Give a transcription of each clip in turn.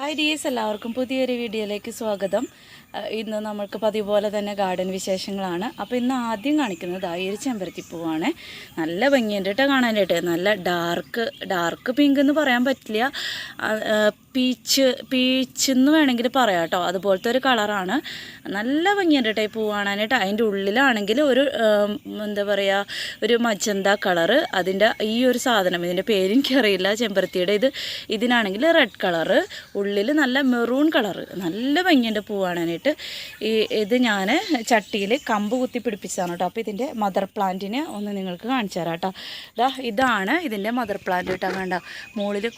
Hi dears എല്ലാവർക്കും പുതിയൊരു വീഡിയോയിലേക്ക് സ്വാഗതം. ഇന്ന് നമ്മൾക്ക് പതിവ് പോലെ തന്നെ ഗാർഡൻ വിശേഷങ്ങളാണ്. അപ്പോൾ ഇന്ന് ആദ്യം കാണിക്കുന്നത് ആ ഒരു ചെമ്പരത്തിപ്പൂവാണ് നല്ല ഭംഗിയുണ്ട് കേട്ടോ കാണാനായിട്ട്. നല്ല ഡാർക്ക് ഡാർക്ക് പിങ്ക് എന്ന് പറയാൻ പറ്റില്ല. പീച്ച് പീച്ച് എന്ന് വേണമെങ്കിൽ പറയാം കേട്ടോ. അതുപോലത്തെ ഒരു കളറാണ്. നല്ല ഭംഗിയുണ്ട് കേട്ടോ ഈ പൂ കാണാനായിട്ട്. അതിന്റെ ഉള്ളിലാണെങ്കിൽ ഒരു എന്താ പറയുക ഒരു മജന്ത കളറ്. അതിന്റെ ഈ ഒരു സാധനം ഇതിന്റെ പേര് എനിക്കറിയില്ല ചെമ്പരത്തിയുടെ ഇത്. ഇതിനാണെങ്കിൽ റെഡ് കളറ്. ഉള്ളിൽ നല്ല മെറൂൺ കളറ്. നല്ല ഭംഗിയുണ്ട് പൂ കാണാനായിട്ട്. ഈ ഇത് ഞാൻ ചട്ടിയിൽ കമ്പ് കുത്തി പിടിപ്പിച്ചതാണ് കേട്ടോ. അപ്പോൾ ഇതിന്റെ മദർ പ്ലാന്റിനെ ഒന്ന് നിങ്ങൾക്ക് കാണിച്ചു തരാം കേട്ടോ. ഇതാ ഇതാണ് ഇതിന്റെ മദർ പ്ലാന്റ് കേട്ടോ വേണ്ട മുകളിൽ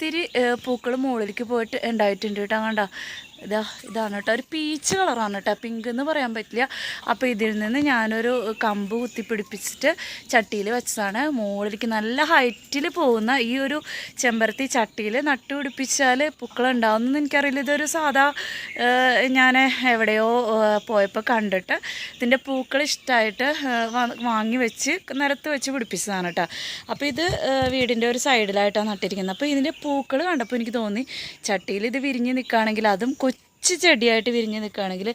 ഒത്തിരി പൂക്കൾ മുകളിലേക്ക് പോയിട്ട് ഉണ്ടായിട്ടുണ്ട് കേട്ടോ. കണ്ട? ഇതാ ഇതാണ് കേട്ടോ. ഒരു പീച്ച് കളറാണ് കേട്ടോ. പിങ്ക് എന്ന് പറയാൻ പറ്റില്ല. അപ്പോൾ ഇതിൽ നിന്ന് ഞാനൊരു കമ്പ് കുത്തിപ്പിടിപ്പിച്ചിട്ട് ചട്ടിയിൽ വെച്ചതാണ്. മുകളിലേക്ക് നല്ല ഹൈറ്റിൽ പോകുന്ന ഈ ഒരു ചെമ്പരത്തി ചട്ടിയിൽ പിടിപ്പിച്ചാൽ പൂക്കളുണ്ടാവുമെന്ന് എനിക്കറിയില്ല. ഇതൊരു സാധാ ഞാൻ എവിടെയോ പോയപ്പോൾ കണ്ടിട്ട് ഇതിന്റെ പൂക്കൾ ഇഷ്ടമായിട്ട് വാങ്ങി വെച്ച് നിരത്ത് വെച്ച് പിടിപ്പിച്ചതാണ് കേട്ടോ. അപ്പോൾ ഇത് വീടിന്റെ ഒരു സൈഡിലായിട്ടാണ് നട്ടിരിക്കുന്നത്. അപ്പോൾ ഇതിന്റെ പൂക്കൾ കണ്ടപ്പോൾ എനിക്ക് തോന്നി ചട്ടിയിൽ ഇത് വിരിഞ്ഞ് നിൽക്കുകയാണെങ്കിൽ അതും കൊച്ചു ചെടിയായിട്ട് വിരിഞ്ഞ് നിൽക്കുകയാണെങ്കിൽ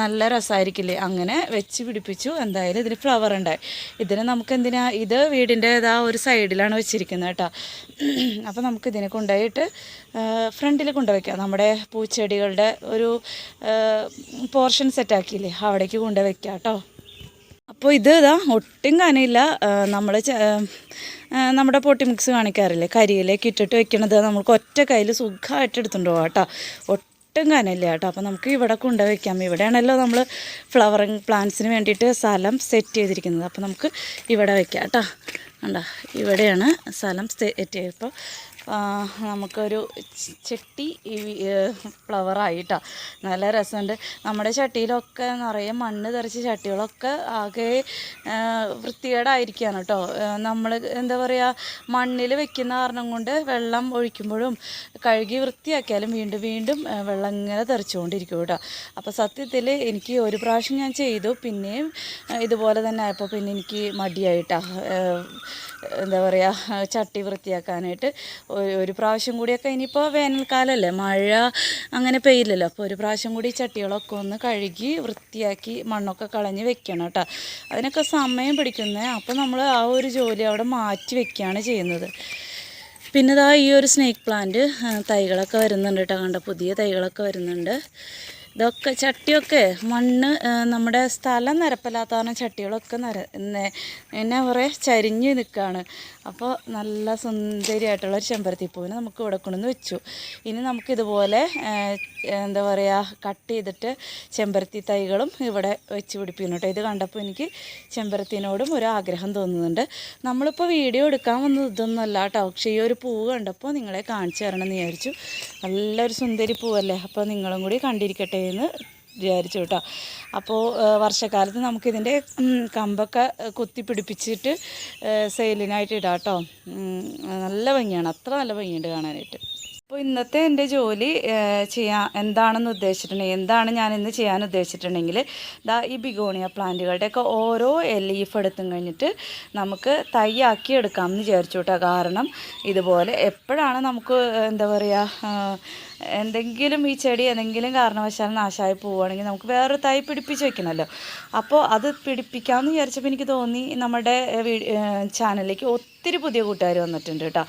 നല്ല രസമായിരിക്കില്ലേ? അങ്ങനെ വെച്ച് പിടിപ്പിച്ചു. എന്തായാലും ഇതിൽ ഫ്ലവർ ഉണ്ടായി. ഇതിന് നമുക്ക് എന്തിനാ? ഇത് വീടിന്റെ ഇതാ ഒരു സൈഡിലാണ് വെച്ചിരിക്കുന്നത് കേട്ടോ. അപ്പോൾ നമുക്ക് ഇതിനെ കൊണ്ടുപോയിട്ട് ഫ്രണ്ടിൽ കൊണ്ടുവയ്ക്കാം. നമ്മുടെ പൂച്ചെടികളുടെ ഒരു പോർഷൻ സെറ്റാക്കിയില്ലേ അവിടേക്ക് കൊണ്ടുവയ്ക്കാം കേട്ടോ. അപ്പോൾ ഇത് ഇതാ ഒട്ടും കനയില്ല. നമ്മൾ നമ്മുടെ പൊട്ടി മിക്സ് കാണിക്കാറില്ലേ? കരിയിലേക്ക് ഇട്ടിട്ട് വെക്കണത് നമുക്ക് ഒറ്റ കയ്യിൽ സുഖമായിട്ട് എടുത്തുകൊണ്ട് പോകാം കേട്ടോ. ഒട്ടും കേട്ടോ. അപ്പോൾ നമുക്ക് ഇവിടെ കൊണ്ടുപോയി വെക്കാം ഇവിടെയാണല്ലോ നമ്മൾ ഫ്ലവറിങ് പ്ലാന്റ്സിന് വേണ്ടിയിട്ട് സ്ഥലം സെറ്റ് ചെയ്തിരിക്കുന്നത്. അപ്പോൾ നമുക്ക് ഇവിടെ വയ്ക്കാം കേട്ടോ. കണ്ടോ? ഇവിടെയാണ് സ്ഥലം സെറ്റ് ചെയ്തപ്പോൾ നമുക്കൊരു ചട്ടി ചെട്ടി ഫ്ലവറായിട്ടോ. നല്ല രസമുണ്ട്. നമ്മുടെ ചട്ടിയിലൊക്കെ നിറയെ മണ്ണ് തെറിച്ച ചട്ടികളൊക്കെ ആകെ വൃത്തികേടായിരിക്കുകയാണ് കേട്ടോ നമ്മൾ എന്താ പറയുക മണ്ണിൽ വെക്കുന്ന കാരണം കൊണ്ട് വെള്ളം ഒഴിക്കുമ്പോഴും കഴുകി വൃത്തിയാക്കിയാലും വീണ്ടും വീണ്ടും വെള്ളം ഇങ്ങനെ തെറിച്ചുകൊണ്ടിരിക്കും കേട്ടോ അപ്പോൾ സത്യത്തിൽ എനിക്ക് ഒരു പ്രാവശ്യം ഞാൻ ചെയ്തു. പിന്നെയും ഇതുപോലെ തന്നെ ആയപ്പോൾ പിന്നെ എനിക്ക് മടിയായിട്ടാ. എന്താ പറയുക ചട്ടി വൃത്തിയാക്കാനായിട്ട് ഒരു പ്രാവശ്യം കൂടിയൊക്കെ ഇനിയിപ്പോൾ വേനൽക്കാലമല്ലേ മഴ അങ്ങനെ പെയ്യില്ലല്ലോ. അപ്പോൾ ഒരു പ്രാവശ്യം കൂടി ചട്ടികളൊക്കെ ഒന്ന് കഴുകി വൃത്തിയാക്കി മണ്ണൊക്കെ കളഞ്ഞ് വെക്കണം കേട്ടോ. അതിനൊക്കെ സമയം പിടിക്കുന്നത് അപ്പോൾ നമ്മൾ ആ ഒരു ജോലി അവിടെ മാറ്റി വെക്കുകയാണ് ചെയ്യുന്നത്. പിന്നെ ഈ ഒരു സ്നേക്ക് പ്ലാന്റ് തൈകളൊക്കെ വരുന്നുണ്ട് കേട്ടോ. കണ്ട പുതിയ തൈകളൊക്കെ വരുന്നുണ്ട്. ഇതൊക്കെ ചട്ടിയൊക്കെ മണ്ണ് നമ്മുടെ സ്ഥലം നിരപ്പില്ലാത്ത കാരണം ചട്ടികളൊക്കെ നിര എന്നെ പറയുക ചരിഞ്ഞ് നിൽക്കുകയാണ് അപ്പോൾ നല്ല സുന്ദരിയായിട്ടുള്ള ഒരു ചെമ്പരത്തിപ്പൂവിനെ നമുക്ക് ഇവിടെ കൊണ്ടുവന്ന് വെച്ചു. ഇനി നമുക്കിതുപോലെ എന്താ പറയുക കട്ട് ചെയ്തിട്ട് ചെമ്പരത്തി തൈകളും ഇവിടെ വെച്ച് പിടിപ്പിക്കുന്നു കേട്ടോ. ഇത് കണ്ടപ്പോൾ എനിക്ക് ചെമ്പരത്തിനോടും ഒരു ആഗ്രഹം തോന്നുന്നുണ്ട്. നമ്മളിപ്പോൾ വീഡിയോ എടുക്കാൻ വന്നത് ഇതൊന്നുമല്ല കേട്ടോ. പക്ഷേ ഈ ഒരു പൂവ് കണ്ടപ്പോൾ നിങ്ങളെ കാണിച്ചു തരണം എന്ന് വിചാരിച്ചു. നല്ലൊരു സുന്ദരി പൂവല്ലേ? അപ്പോൾ നിങ്ങളും കൂടി കണ്ടിരിക്കട്ടെ എന്ന് വിചാരിച്ചു കേട്ടോ. അപ്പോൾ വർഷക്കാലത്ത് നമുക്കിതിന്റെ കമ്പൊക്കെ കുത്തി പിടിപ്പിച്ചിട്ട് സെയിലിനായിട്ട് ഇടാം കേട്ടോ. നല്ല ഭംഗിയാണ്. അത്ര നല്ല ഭംഗിയുണ്ട് കാണാനായിട്ട്. അപ്പോൾ ഇന്നത്തെ എന്റെ ജോലി ചെയ്യാൻ എന്താണെന്ന് ഉദ്ദേശിച്ചിട്ടുണ്ടെങ്കിൽ എന്താണ് ഞാൻ ഇന്ന് ചെയ്യാൻ ഉദ്ദേശിച്ചിട്ടുണ്ടെങ്കിൽ ദാ ഈ ബിഗോണിയ പ്ലാന്റുകളുടെയൊക്കെ ഓരോ ലീഫ് എടുത്തും കഴിഞ്ഞിട്ട് നമുക്ക് തൈയാക്കി എടുക്കാമെന്ന് വിചാരിച്ചു കേട്ടോ. കാരണം ഇതുപോലെ എപ്പോഴാണ് നമുക്ക് എന്താ പറയുക എന്തെങ്കിലും ഈ ചെടി എന്തെങ്കിലും കാരണവശാൽ നാശമായി പോവുകയാണെങ്കിൽ നമുക്ക് വേറൊരു തൈ പിടിപ്പിച്ച് വെക്കണമല്ലോ. അപ്പോൾ അത് പിടിപ്പിക്കാമെന്ന് വിചാരിച്ചപ്പോൾ എനിക്ക് തോന്നി നമ്മുടെ ചാനലിലേക്ക് ഒത്തിരി പുതിയ കൂട്ടുകാർ വന്നിട്ടുണ്ട് കേട്ടോ.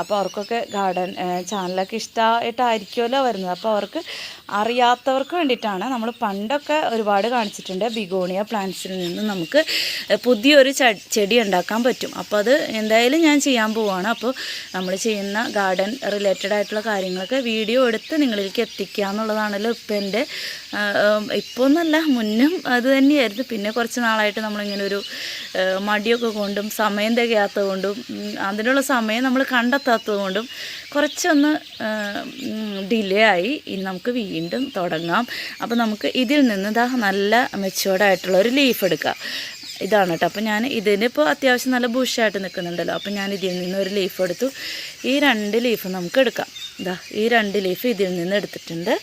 അപ്പോൾ അവർക്കൊക്കെ ഗാർഡൻ ചാനലൊക്കെ ഇഷ്ടമായിട്ടായിരിക്കുമല്ലോ വരുന്നത്. അപ്പോൾ അവർക്ക് അറിയാത്തവർക്ക് വേണ്ടിയിട്ടാണ് നമ്മൾ പണ്ടൊക്കെ ഒരുപാട് കാണിച്ചിട്ടുണ്ട് ബിഗോണിയ പ്ലാന്റ്സിൽ നിന്ന് നമുക്ക് പുതിയൊരു ചെടി ഉണ്ടാക്കാൻ പറ്റും. അപ്പോൾ അത് എന്തായാലും ഞാൻ ചെയ്യാൻ പോവുകയാണ് അപ്പോൾ നമ്മൾ ചെയ്യുന്ന ഗാർഡൻ റിലേറ്റഡ് ആയിട്ടുള്ള കാര്യങ്ങളൊക്കെ വീഡിയോ എടുത്ത് നിങ്ങളിലേക്ക് എത്തിക്കുക എന്നുള്ളതാണല്ലോ ഇപ്പം എന്റെ ഇപ്പോൾ ഒന്നല്ല മുന്നും അത് തന്നെയായിരുന്നു. പിന്നെ കുറച്ച് നാളായിട്ട് നമ്മളിങ്ങനെ ഒരു മടിയൊക്കെ കൊണ്ടും സമയം തികയാത്തത് കൊണ്ടും അതിനുള്ള സമയം നമ്മൾ കണ്ടെത്താത്തത് കൊണ്ടും കുറച്ചൊന്ന് ഡിലേ ആയി ഇനി നമുക്ക് വീണ്ടും തുടങ്ങാം. അപ്പോൾ നമുക്ക് ഇതിൽ നിന്ന് ഇതാ നല്ല മെച്ചുവേർഡായിട്ടുള്ള ഒരു ലീഫ് എടുക്കാം. ഇതാണ് കേട്ടോ അപ്പോൾ ഞാൻ ഇതിനിപ്പോൾ അത്യാവശ്യം നല്ല ബുഷായിട്ട് നിൽക്കുന്നുണ്ടല്ലോ. അപ്പോൾ ഞാൻ ഇതിൽ നിന്ന് ഒരു ലീഫ് എടുത്തു. ഈ രണ്ട് ലീഫ് നമുക്ക് എടുക്കാം. ഇതാ ഈ രണ്ട് ലീഫ് ഇതിൽ നിന്ന് എടുത്തിട്ടുണ്ട്.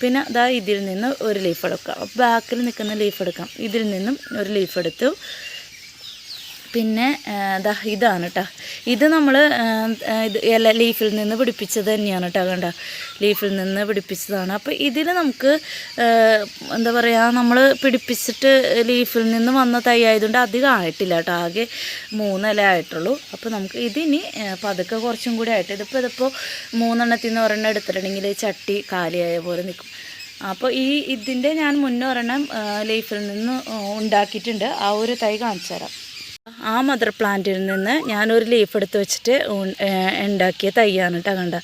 പിന്നെ ഇതാ ഇതിൽ നിന്ന് ഒരു ലീഫ് എടുക്കാം. ബാക്കിൽ നിൽക്കുന്ന ലീഫ് എടുക്കാം. ഇതിൽ നിന്നും ഒരു ലീഫ് എടുത്തു. പിന്നെ ദാ ഇതാണ് കേട്ടോ ഇത് നമ്മൾ ഇത് ഇല ലീഫിൽ നിന്ന് പിടിപ്പിച്ചത് തന്നെയാണ് കേട്ടോ കണ്ട. ലീഫിൽ നിന്ന് പിടിപ്പിച്ചതാണ്. അപ്പോൾ ഇതിൽ നമുക്ക് എന്താ പറയുക നമ്മൾ പിടിപ്പിച്ചിട്ട് ലീഫിൽ നിന്ന് വന്ന തൈ ആയതുകൊണ്ട് അധികം ആയിട്ടില്ല കേട്ടോ ആകെ മൂന്നില ആയിട്ടുള്ളൂ. അപ്പോൾ നമുക്ക് ഇതിനി പതുക്കെ കുറച്ചും കൂടി ആയിട്ട്. ഇതിപ്പോൾ ഇതിപ്പോൾ മൂന്നെണ്ണത്തിൽ നിന്ന് ഒരെണ്ണം എടുത്തിട്ടുണ്ടെങ്കിൽ ചട്ടി കാലിയായ പോലെ നിൽക്കും അപ്പോൾ ഈ ഇതിന്റെ ഞാൻ മുന്നേ ഒരെണ്ണം ലീഫിൽ നിന്ന് ഉണ്ടാക്കിയിട്ടുണ്ട്. ആ ഒരു തൈ കാണിച്ചു തരാം ആ മദർ പ്ലാന്റിൽ നിന്ന് ഞാനൊരു ലീഫ് എടുത്ത് വെച്ചിട്ട് ഉണ്ടാക്കിയ തൈയാണ് കേട്ടോ കണ്ട.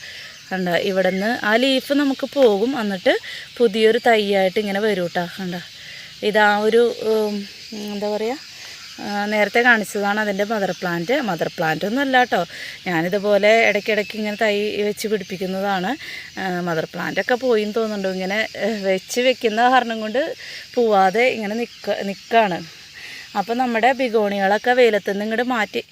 കണ്ട ഇവിടെ നിന്ന് ആ ലീഫ് നമുക്ക് പോകും. എന്നിട്ട് പുതിയൊരു തൈയായിട്ട് ഇങ്ങനെ വരും കേട്ടോ കണ്ട. ഇതാ ഒരു എന്താ പറയുക നേരത്തെ കാണിച്ചതാണ് അതിന്റെ മദർ പ്ലാന്റ്. മദർ പ്ലാന്റ് ഒന്നും അല്ല കേട്ടോ ഞാനിതുപോലെ ഇടയ്ക്കിടയ്ക്ക് ഇങ്ങനെ തൈ വെച്ച് പിടിപ്പിക്കുന്നതാണ്. മദർ പ്ലാന്റൊക്കെ പോയി എന്ന് തോന്നുന്നുണ്ട്. ഇങ്ങനെ വെച്ച് വെക്കുന്ന കാരണം കൊണ്ട് പോവാതെ ഇങ്ങനെ നിൽക്ക നിൽക്കുകയാണ് അപ്പോൾ നമ്മുടെ ബിഗോണികളൊക്കെ വെയിലത്തുനിന്ന് ഇങ്ങോട്ട് മാറ്റി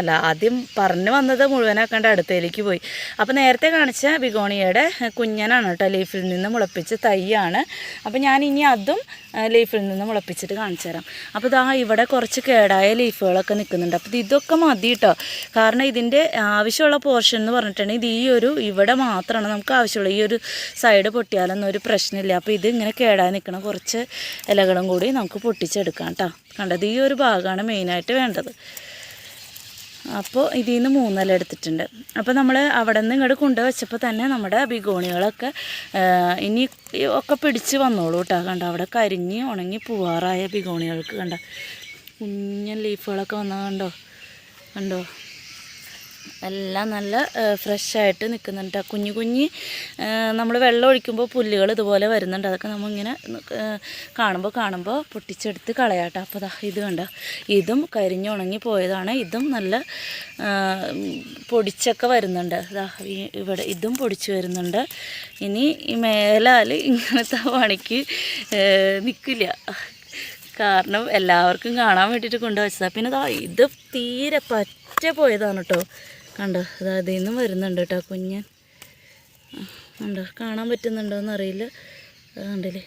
അല്ല ആദ്യം പറഞ്ഞു വന്നത് മുഴുവനാക്കേണ്ട അടുത്തേലേക്ക് പോയി. അപ്പോൾ നേരത്തെ കാണിച്ച ബിഗോണിയുടെ കുഞ്ഞനാണ് കേട്ടോ ലീഫിൽ നിന്ന് മുളപ്പിച്ച് തൈയാണ്. അപ്പോൾ ഞാൻ ഇനി അതും ലീഫിൽ നിന്ന് മുളപ്പിച്ചിട്ട് കാണിച്ചു തരാം. അപ്പോൾ ഇതാ ഇവിടെ കുറച്ച് കേടായ ലീഫുകളൊക്കെ നിൽക്കുന്നുണ്ട്. അപ്പോൾ ഇത് ഇതൊക്കെ മതി കേട്ടോ കാരണം ഇതിന്റെ ആവശ്യമുള്ള പോർഷൻ എന്ന് പറഞ്ഞിട്ടുണ്ടെങ്കിൽ ഇത് ഈ ഒരു ഇവിടെ മാത്രമാണ് നമുക്ക് ആവശ്യമുള്ളത് ഈ ഒരു സൈഡ് പൊട്ടിയാലൊന്നും ഒരു പ്രശ്നമില്ല. അപ്പോൾ ഇത് ഇങ്ങനെ കേടായി നിൽക്കണ കുറച്ച് ഇലകളും കൂടി നമുക്ക് പൊട്ടിച്ചെടുക്കാം കേട്ടോ കണ്ടത് ഈ ഒരു ഭാഗമാണ് മെയിനായിട്ട് വേണ്ടത്. അപ്പോൾ ഇതിൽ നിന്ന് മൂന്നില എടുത്തിട്ടുണ്ട്. അപ്പോൾ നമ്മൾ അവിടെ നിന്ന് ഇങ്ങോട്ട് കൊണ്ടുവച്ചപ്പോൾ തന്നെ നമ്മുടെ ബിഗോണികളൊക്കെ ഇനി ഒക്കെ പിടിച്ച് വന്നോളൂ കേട്ടോ കണ്ട അവിടെ കരിഞ്ഞ് ഉണങ്ങി പൂവാറായ ബിഗോണികൾക്ക് കണ്ട. കുഞ്ഞൻ ലീഫുകളൊക്കെ വന്നാൽ കണ്ടോ? കണ്ടോ? എല്ലാം നല്ല ഫ്രഷായിട്ട് നിൽക്കുന്നുണ്ട് കുഞ്ഞു കുഞ്ഞ് നമ്മൾ വെള്ളം ഒഴിക്കുമ്പോൾ പുല്ലുകൾ ഇതുപോലെ വരുന്നുണ്ട്. അതൊക്കെ നമ്മളിങ്ങനെ കാണുമ്പോൾ കാണുമ്പോൾ പൊട്ടിച്ചെടുത്ത് കളയാട്ടോ അപ്പോൾ ദാ ഇത് കണ്ട? ഇതും കരിഞ്ഞുണങ്ങി പോയതാണ്. ഇതും നല്ല പൊടിച്ചൊക്കെ വരുന്നുണ്ട്. ദാ ഇവിടെ ഇതും പൊടിച്ച് വരുന്നുണ്ട്. ഇനി ഈ മേലാൽ ഇങ്ങനത്തെ പണിക്ക് നിൽക്കില്ല കാരണം എല്ലാവർക്കും കാണാൻ വേണ്ടിയിട്ട് കൊണ്ടുവച്ചതാണ് പിന്നെ ദാ ഇത് തീരെ പറ്റ പോയതാണ് കേട്ടോ കണ്ടോ? അതാ അതിൽ നിന്നും വരുന്നുണ്ട് കേട്ടോ കുഞ്ഞൻ. കണ്ടോ? കാണാൻ പറ്റുന്നുണ്ടോ അറിയില്ല അത് കണ്ടില്ലേ?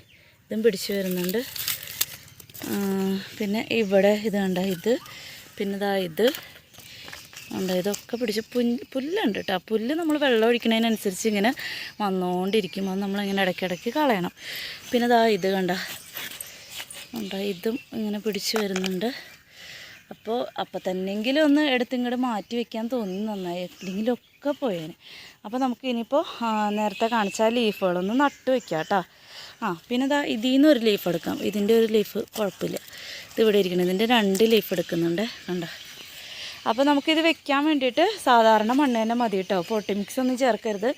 ഇതും പിടിച്ചു വരുന്നുണ്ട്. പിന്നെ ഇവിടെ ഇത് കണ്ട? ഇത്. പിന്നെ ഇതാ ഇത്. ഉണ്ട് ഇതൊക്കെ പിടിച്ച് പുല്ല് പുല്ലുണ്ട് കേട്ടോ പുല്ല് നമ്മൾ വെള്ളം ഒഴിക്കുന്നതിനനുസരിച്ച് ഇങ്ങനെ വന്നുകൊണ്ടിരിക്കും അത് നമ്മളിങ്ങനെ ഇടയ്ക്കിടയ്ക്ക് കളയണം. പിന്നെ ഇതാ ഇത് കണ്ട? ഉണ്ട് ഇതും ഇങ്ങനെ പിടിച്ച് വരുന്നുണ്ട്. അപ്പോൾ അപ്പോൾ തന്നെങ്കിലും ഒന്ന് എടുത്ത് ഇങ്ങോട്ട് മാറ്റി വെക്കാൻ തോന്നി നന്നായി. എങ്കിലൊക്കെ പോയേനെ. അപ്പോൾ നമുക്ക് ഇനിയിപ്പോൾ നേരത്തെ കാണിച്ച ആ ലീഫുകളൊന്ന് നട്ട് വെക്കാം കേട്ടോ ആ പിന്നെ ഇതാ ഇതിൽ നിന്ന് ഒരു ലീഫ് എടുക്കാം. ഇതിന്റെ ഒരു ലീഫ് കുഴപ്പമില്ല. ഇത് ഇവിടെ ഇരിക്കണം. ഇതിന്റെ രണ്ട് ലീഫ് എടുക്കുന്നുണ്ട്. കണ്ടോ? അപ്പോൾ നമുക്കിത് വെക്കാൻ വേണ്ടിയിട്ട് സാധാരണ മണ്ണ് തന്നെ മതി കേട്ടോ. പൊട്ടി മിക്സ് ഒന്നും ചേർക്കരുത്.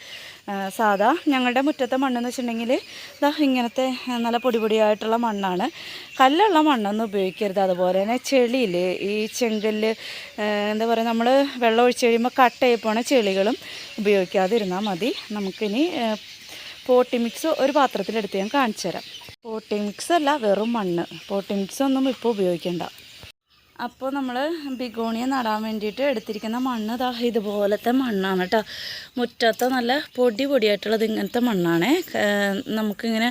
സാധാ ഞങ്ങളുടെ മുറ്റത്തെ മണ്ണെന്ന് വെച്ചിട്ടുണ്ടെങ്കിൽ ഇതാ ഇങ്ങനത്തെ നല്ല പൊടി പൊടിയായിട്ടുള്ള മണ്ണാണ്. കല്ലുള്ള മണ്ണൊന്നും ഉപയോഗിക്കരുത്. അതുപോലെ തന്നെ ചെളിയിൽ ഈ ചെങ്കല്ല് എന്താ പറയുക നമ്മൾ വെള്ളം ഒഴിച്ച് കഴിയുമ്പോൾ കട്ടയായി പോണ ചെളികളും ഉപയോഗിക്കാതിരുന്നാൽ മതി. നമുക്കിനി പോട്ടി മിക്സ് ഒരു പാത്രത്തിലെടുത്ത് ഞാൻ കാണിച്ചു തരാം പോട്ടി മിക്സ് അല്ല വെറും മണ്ണ്. പോട്ടി മിക്സ് ഒന്നും ഇപ്പോൾ ഉപയോഗിക്കേണ്ട. അപ്പോൾ നമ്മൾ ബിഗോണിയ നടാൻ വേണ്ടിയിട്ട് എടുത്തിരിക്കുന്ന മണ്ണ് ഇതാ ഇതുപോലത്തെ മണ്ണാണ് കേട്ടോ മുറ്റത്തെ നല്ല പൊടി പൊടിയായിട്ടുള്ളത് ഇങ്ങനത്തെ മണ്ണാണ്. നമുക്കിങ്ങനെ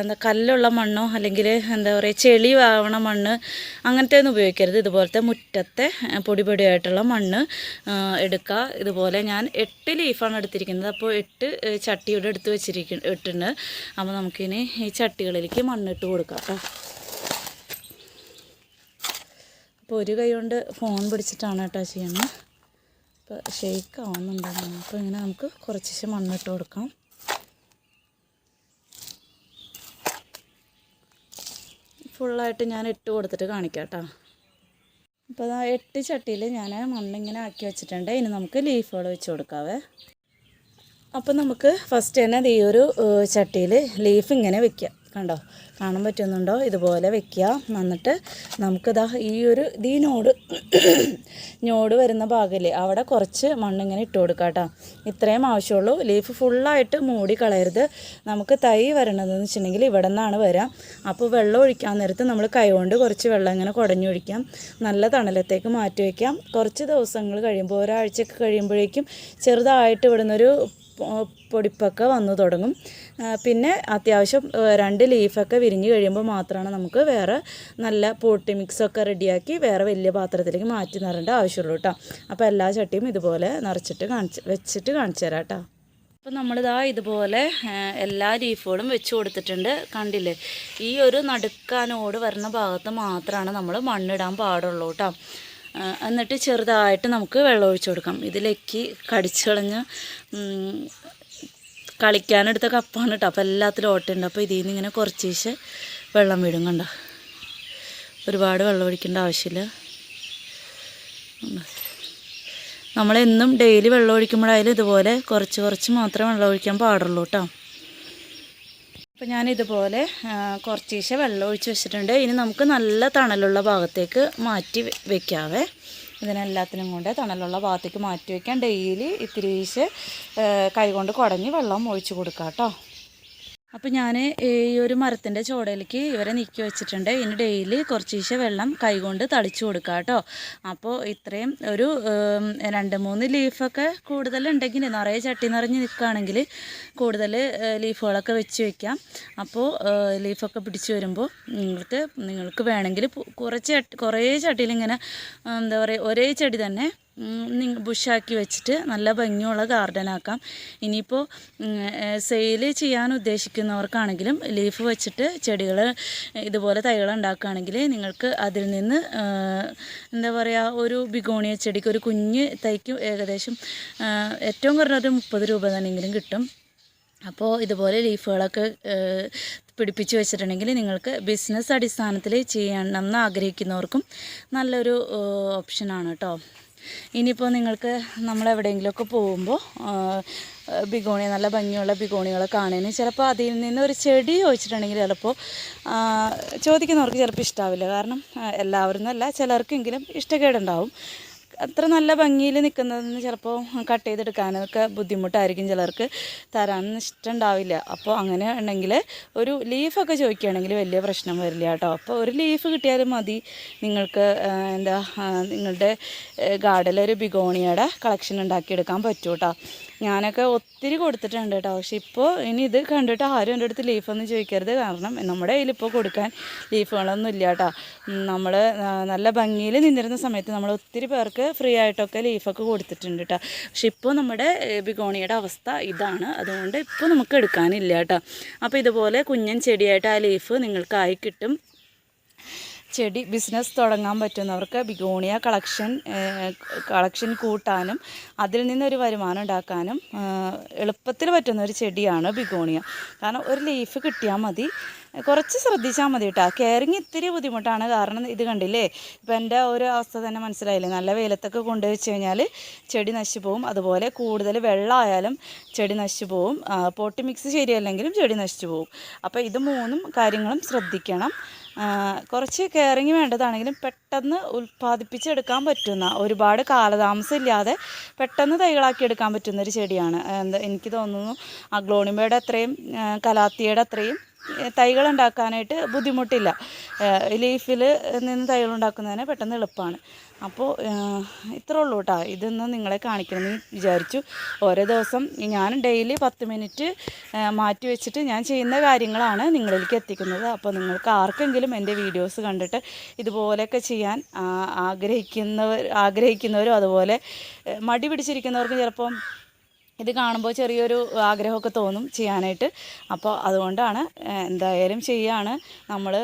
എന്താ കല്ലുള്ള മണ്ണോ അല്ലെങ്കിൽ എന്താ പറയുക ചെളി ആവണ മണ്ണ് അങ്ങനത്തെ ഒന്നും ഉപയോഗിക്കരുത്. ഇതുപോലത്തെ മുറ്റത്തെ പൊടി പൊടിയായിട്ടുള്ള മണ്ണ് എടുക്കുക ഇതുപോലെ ഞാൻ എട്ട് ലീഫാണ് എടുത്തിരിക്കുന്നത്. അപ്പോൾ എട്ട് ചട്ടിയോടെ എടുത്ത് വെച്ചിരിക്കും ഇട്ടിട്ടുണ്ട് അപ്പോൾ നമുക്കിനി ഈ ചട്ടികളിലേക്ക് മണ്ണിട്ട് കൊടുക്കാം കേട്ടോ അപ്പോൾ ഒരു കൈ കൊണ്ട് ഫോൺ പിടിച്ചിട്ടാണ് കേട്ടോ ചെയ്യണത് അപ്പോൾ ഷെയ്ക്ക് ആവുന്നുണ്ടായിരുന്നു അപ്പോൾ ഇങ്ങനെ നമുക്ക് കുറച്ച് മണ്ണിട്ട് കൊടുക്കാം. ഫുള്ളായിട്ട് ഞാൻ ഇട്ട് കൊടുത്തിട്ട് കാണിക്കാം കേട്ടോ. അപ്പോൾ ആ എട്ട് ചട്ടിയിൽ ഞാൻ മണ്ണിങ്ങനെ ആക്കി വെച്ചിട്ടുണ്ട്. ഇനി നമുക്ക് ലീഫുകൾ വെച്ച് കൊടുക്കാവേ. അപ്പോൾ നമുക്ക് ഫസ്റ്റ് തന്നെ ഈ ഒരു ചട്ടിയിൽ ലീഫ് ഇങ്ങനെ വെക്കുക കണ്ടോ? കാണാൻ പറ്റുന്നുണ്ടോ? ഇതുപോലെ വെക്കുക. എന്നിട്ട് നമുക്കിതാ ഈ ഒരു ഈ നോട് ഞോട് വരുന്ന ഭാഗമില്ലേ അവിടെ കുറച്ച് മണ്ണിങ്ങനെ ഇട്ട് കൊടുക്കാം കേട്ടോ. ഇത്രയും ആവശ്യമുള്ളൂ. ലീഫ് ഫുള്ളായിട്ട് മൂടി കളയരുത്. നമുക്ക് തൈ വരണതെന്ന് വെച്ചിട്ടുണ്ടെങ്കിൽ ഇവിടെ നിന്നാണ് വരാം അപ്പോൾ വെള്ളം ഒഴിക്കാൻ നേരത്ത് നമ്മൾ കൈകൊണ്ട് കുറച്ച് വെള്ളം ഇങ്ങനെ കുടഞ്ഞൊഴിക്കാം നല്ല തണലത്തേക്ക് മാറ്റി വയ്ക്കാം. കുറച്ച് ദിവസങ്ങൾ കഴിയുമ്പോൾ ഒരാഴ്ചയൊക്കെ കഴിയുമ്പോഴേക്കും ചെറുതായിട്ട് ഇവിടുന്നൊരു പൊടിപ്പൊക്കെ വന്നു തുടങ്ങും. പിന്നെ അത്യാവശ്യം രണ്ട് ലീഫൊക്കെ വിരിഞ്ഞ് കഴിയുമ്പോൾ മാത്രമാണ് നമുക്ക് വേറെ നല്ല പോട്ടി മിക്സൊക്കെ റെഡിയാക്കി വേറെ വലിയ പാത്രത്തിലേക്ക് മാറ്റി നിറേണ്ട ആവശ്യമുള്ളൂ കേട്ടോ. അപ്പോൾ എല്ലാ ചട്ടിയും ഇതുപോലെ നിറച്ചിട്ട് കാണിച്ച് വെച്ചിട്ട് കാണിച്ചു തരാം കേട്ടോ. അപ്പോൾ നമ്മളിതാ ഇതുപോലെ എല്ലാ ലീഫുകളും വെച്ച് കൊടുത്തിട്ടുണ്ട്. കണ്ടില്ലേ? ഈ ഒരു നടുക്കാനോട് വരുന്ന ഭാഗത്ത് മാത്രമാണ് നമ്മൾ മണ്ണിടാൻ പാടുള്ളൂ കേട്ടോ. എന്നിട്ട് ചെറുതായിട്ട് നമുക്ക് വെള്ളം ഒഴിച്ചു കൊടുക്കാം. ഇതിലേക്ക് കടിച്ചു കളഞ്ഞ് കളിക്കാനെടുത്ത കപ്പാണ് കേട്ടോ അപ്പോൾ എല്ലാത്തിലും ഓട്ടയുണ്ട്. അപ്പോൾ ഇതിൽ നിന്ന് ഇങ്ങനെ കുറച്ച് കുറച്ചേശ്ശെ വെള്ളം വീടും കണ്ട. ഒരുപാട് വെള്ളം ഒഴിക്കേണ്ട ആവശ്യമില്ല. നമ്മളെന്നും ഡെയിലി വെള്ളം ഒഴിക്കുമ്പോഴായാലും ഇതുപോലെ കുറച്ച് കുറച്ച് മാത്രമേ വെള്ളം ഒഴിക്കാൻ പാടുള്ളൂ കേട്ടോ അപ്പോൾ ഞാൻ ഇതുപോലെ കുറച്ചീശെ വെള്ളം ഒഴിച്ച് വെച്ചിട്ടുണ്ട്. ഇനി നമുക്ക് നല്ല തണലുള്ള ഭാഗത്തേക്ക് മാറ്റി വെക്കാവേ. ഇതിനെല്ലാത്തിനും കൊണ്ട് തണലുള്ള ഭാഗത്തേക്ക് മാറ്റി വയ്ക്കാം ഡെയിലി ഇത്തിരി കൈകൊണ്ട് കുടഞ്ഞ് വെള്ളം ഒഴിച്ചു കൊടുക്കാം കേട്ടോ അപ്പോൾ ഞാൻ ഈ ഒരു മരത്തിന്റെ ചുവടയിലേക്ക് ഇവരെ നീക്കി വെച്ചിട്ടുണ്ട്. ഇനി ഡെയിലി കുറച്ചീശെ വെള്ളം കൈകൊണ്ട് തളിച്ചു കൊടുക്കുക കേട്ടോ അപ്പോൾ ഇത്രയും ഒരു രണ്ട് മൂന്ന് ലീഫൊക്കെ കൂടുതലുണ്ടെങ്കിൽ നിറയെ ചട്ടി നിറഞ്ഞ് നിൽക്കുകയാണെങ്കിൽ കൂടുതൽ ലീഫുകളൊക്കെ വെച്ച് വയ്ക്കാം അപ്പോൾ ലീഫൊക്കെ പിടിച്ച് വരുമ്പോൾ നിങ്ങൾക്ക് നിങ്ങൾക്ക് വേണമെങ്കിൽ കുറച്ച് കുറേ ചട്ടിയിൽ ഇങ്ങനെ എന്താ പറയുക ഒരേ ചെടി തന്നെ ബുഷാക്കി വെച്ചിട്ട് നല്ല ഭംഗിയുള്ള ഗാർഡൻ ആക്കാം. ഇനിയിപ്പോൾ സെയിൽ ചെയ്യാൻ ഉദ്ദേശിക്കുന്നവർക്കാണെങ്കിലും ലീഫ് വെച്ചിട്ട് ചെടികൾ ഇതുപോലെ തൈകൾ ഉണ്ടാക്കുകയാണെങ്കിൽ നിങ്ങൾക്ക് അതിൽ നിന്ന് എന്താ പറയുക ഒരു ബിഗോണിയ ചെടിക്ക് ഒരു കുഞ്ഞ് തൈക്ക് ഏകദേശം ഏറ്റവും കുറഞ്ഞ ഒരു മുപ്പത് രൂപ തന്നെയെങ്കിലും കിട്ടും. അപ്പോൾ ഇതുപോലെ ലീഫുകളൊക്കെ പിടിപ്പിച്ച് വെച്ചിട്ടുണ്ടെങ്കിൽ നിങ്ങൾക്ക് ബിസിനസ് അടിസ്ഥാനത്തിൽ ചെയ്യണം എന്ന് ആഗ്രഹിക്കുന്നവർക്കും നല്ലൊരു ഓപ്ഷനാണ് കേട്ടോ ഇനിയിപ്പോൾ നിങ്ങൾക്ക് നമ്മൾ എവിടെയെങ്കിലുമൊക്കെ പോകുമ്പോൾ ബിഗോണി നല്ല ഭംഗിയുള്ള ബിഗോണികളെ കാണുന്നതിന് ചിലപ്പോൾ അതിൽ നിന്ന് ഒരു ചെടി ചോദിച്ചിട്ടുണ്ടെങ്കിൽ ചിലപ്പോൾ ചോദിക്കുന്നവർക്ക് ചിലപ്പോൾ ഇഷ്ടാവില്ല. കാരണം എല്ലാവരും എന്നല്ല ചിലർക്കെങ്കിലും ഇഷ്ടക്കേടുണ്ടാവും. അത്ര നല്ല ഭംഗിയിൽ നിൽക്കുന്നതെന്ന് ചിലപ്പോൾ കട്ട് ചെയ്തെടുക്കാനൊക്കെ ബുദ്ധിമുട്ടായിരിക്കും ചിലർക്ക്. തരാനൊന്നും ഇഷ്ടമുണ്ടാവില്ല അപ്പോൾ അങ്ങനെ ഉണ്ടെങ്കിൽ ഒരു ലീഫൊക്കെ ചോദിക്കുകയാണെങ്കിൽ വലിയ പ്രശ്നം വരില്ല കേട്ടോ. അപ്പോൾ ഒരു ലീഫ് കിട്ടിയാലും മതി. നിങ്ങൾക്ക് എന്താ നിങ്ങളുടെ ഗാർഡനിൽ ബിഗോണിയുടെ കളക്ഷൻ ഉണ്ടാക്കിയെടുക്കാൻ പറ്റൂ കേട്ടോ. ഞാനൊക്കെ ഒത്തിരി കൊടുത്തിട്ടുണ്ട് കേട്ടോ. പക്ഷെ ഇപ്പോൾ ഇനി ഇത് കണ്ടിട്ട് ആരും എന്റെ അടുത്ത് ലീഫൊന്നും ചോദിക്കരുത്. കാരണം നമ്മുടെ കയ്യിൽ ഇപ്പോൾ കൊടുക്കാൻ ലീഫുകളൊന്നും ഇല്ല കേട്ടോ. നമ്മൾ നല്ല ഭംഗിയിൽ നിന്നിരുന്ന സമയത്ത് നമ്മൾ ഒത്തിരി പേർക്ക് ഫ്രീ ആയിട്ടൊക്കെ ലീഫൊക്കെ കൊടുത്തിട്ടുണ്ട് കേട്ടോ. പക്ഷെ ഇപ്പോൾ നമ്മുടെ ബിഗോണിയുടെ അവസ്ഥ ഇതാണ്. അതുകൊണ്ട് ഇപ്പോൾ നമുക്ക് എടുക്കാനില്ല കേട്ടോ. അപ്പോൾ ഇതുപോലെ കുഞ്ഞൻ ചെടിയായിട്ട് ആ ലീഫ് നിങ്ങൾക്കായി കിട്ടും. ചെടി ബിസിനസ് തുടങ്ങാൻ പറ്റുന്നവർക്ക് ബിഗോണിയ കളക്ഷൻ കളക്ഷൻ കൂട്ടാനും അതിൽ നിന്നൊരു വരുമാനം ഉണ്ടാക്കാനും എളുപ്പത്തിൽ പറ്റുന്ന ഒരു ചെടിയാണ് ബിഗോണിയ. കാരണം ഒരു ലീഫ് കിട്ടിയാൽ മതി. കുറച്ച് ശ്രദ്ധിച്ചാൽ മതി കേട്ടോ. കെയറിങ് ഇത്തിരി ബുദ്ധിമുട്ടാണ്. കാരണം ഇത് കണ്ടില്ലേ? ഇപ്പം എന്റെ ഒരു അവസ്ഥ തന്നെ മനസ്സിലായില്ലേ? നല്ല വെയിലത്തൊക്കെ കൊണ്ടുവച്ച് വെച്ച് കഴിഞ്ഞാൽ ചെടി നശിച്ചു പോവും. അതുപോലെ കൂടുതൽ വെള്ളമായാലും ചെടി നശിച്ചു പോവും. പോട്ടി മിക്സ് ശരിയല്ലെങ്കിലും ചെടി നശിച്ചു പോവും. അപ്പോൾ ഇത് മൂന്നും കാര്യങ്ങളും ശ്രദ്ധിക്കണം. കുറച്ച് കെയറിങ് വേണ്ടതാണെങ്കിലും പെട്ടെന്ന് ഉൽപ്പാദിപ്പിച്ചെടുക്കാൻ പറ്റുന്ന ഒരുപാട് കാലതാമസം ഇല്ലാതെ പെട്ടെന്ന് തൈകളാക്കി എടുക്കാൻ പറ്റുന്ന ഒരു ചെടിയാണ്. എന്താ എനിക്ക് തോന്നുന്നു അഗ്ലോണിമയുടെ അത്രയും കലാത്തിയുടെ അത്രയും തൈകൾ ഉണ്ടാക്കാനായിട്ട് ബുദ്ധിമുട്ടില്ല. ലീഫിൽ നിന്ന് തൈകൾ ഉണ്ടാക്കുന്നതിന് പെട്ടെന്ന് എളുപ്പമാണ്. അപ്പോൾ ഇത്രേ ഉള്ളൂ കേട്ടോ ഇതൊന്ന് നിങ്ങളെ കാണിക്കണമെന്ന് വിചാരിച്ചു. ഓരോ ദിവസം ഞാൻ ഡെയിലി പത്ത് മിനിറ്റ് മാറ്റി വെച്ചിട്ട് ഞാൻ ചെയ്യുന്ന കാര്യങ്ങളാണ് നിങ്ങളിലേക്ക് എത്തിക്കുന്നത്. അപ്പോൾ നിങ്ങൾക്ക് ആർക്കെങ്കിലും എന്റെ വീഡിയോസ് കണ്ടിട്ട് ഇതുപോലെയൊക്കെ ചെയ്യാൻ ആഗ്രഹിക്കുന്നവർ ആഗ്രഹിക്കുന്നവരും അതുപോലെ മടി പിടിച്ചിരിക്കുന്നവർക്കും ചിലപ്പം ഇത് കാണുമ്പോൾ ചെറിയൊരു ആഗ്രഹമൊക്കെ തോന്നും ചെയ്യാനായിട്ട്. അപ്പോൾ അതുകൊണ്ടാണ് എന്തായാലും ചെയ്യാണ്. നമ്മൾ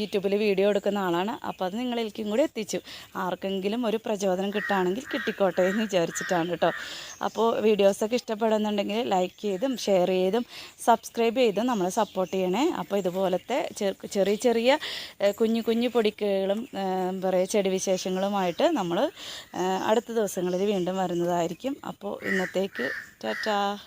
യൂട്യൂബിൽ വീഡിയോ എടുക്കുന്ന ആളാണ്. അപ്പോൾ അത് നിങ്ങളിലേക്കും കൂടി എത്തിച്ചു. ആർക്കെങ്കിലും ഒരു പ്രചോദനം കിട്ടുകയാണെങ്കിൽ കിട്ടിക്കോട്ടെ എന്ന് വിചാരിച്ചിട്ടാണ് കേട്ടോ. അപ്പോൾ വീഡിയോസൊക്കെ ഇഷ്ടപ്പെടുന്നുണ്ടെങ്കിൽ ലൈക്ക് ചെയ്തും ഷെയർ ചെയ്തും സബ്സ്ക്രൈബ് ചെയ്തും നമ്മളെ സപ്പോർട്ട് ചെയ്യണേ. അപ്പോൾ ഇതുപോലത്തെ ചെറിയ ചെറിയ കുഞ്ഞു കുഞ്ഞു പൊടിക്കകളും പറയുക ചെടി വിശേഷങ്ങളുമായിട്ട് നമ്മൾ അടുത്ത ദിവസങ്ങളിൽ വീണ്ടും വരുന്നതായിരിക്കും. അപ്പോൾ ഇന്നത്തേക്ക് that uh,